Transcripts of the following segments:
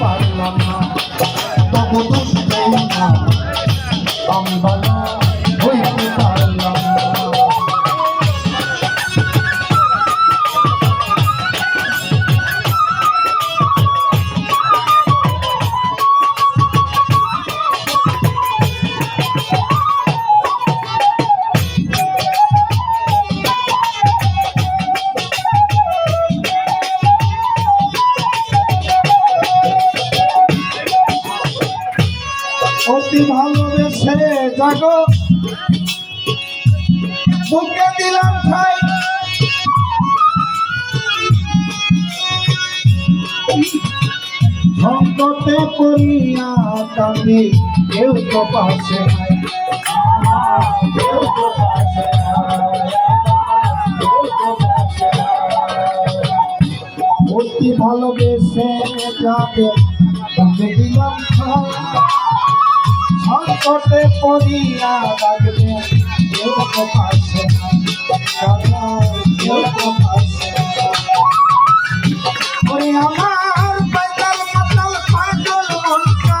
পারলাম না। অতি ভালোবেসে জাগো। বুকে দিলাম ঠাই। সংকটে পড়িয়া কাঁদি, কেউ তো পাশে কেউ তো পাশে। অতি ভালোবেসে যাবে দিলাম ঠাই। সংকটে পড়িয়া লাগবে। কেউ তো নাই দাদা, কেউ তো নাই। ওরে আমার পাতাল পাতাল পাগল মনটা।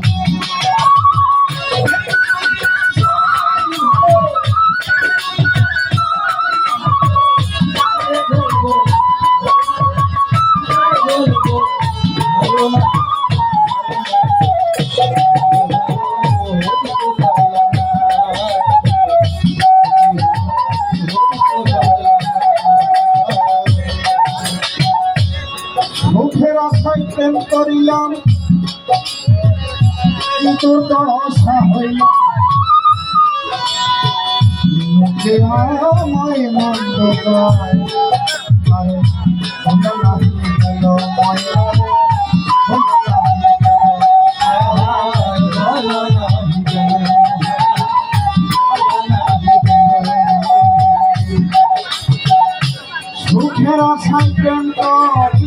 মুখের আশায় প্রেম করিলাম। কিন্তু দশা হইল। মুখে আমায় মন্দ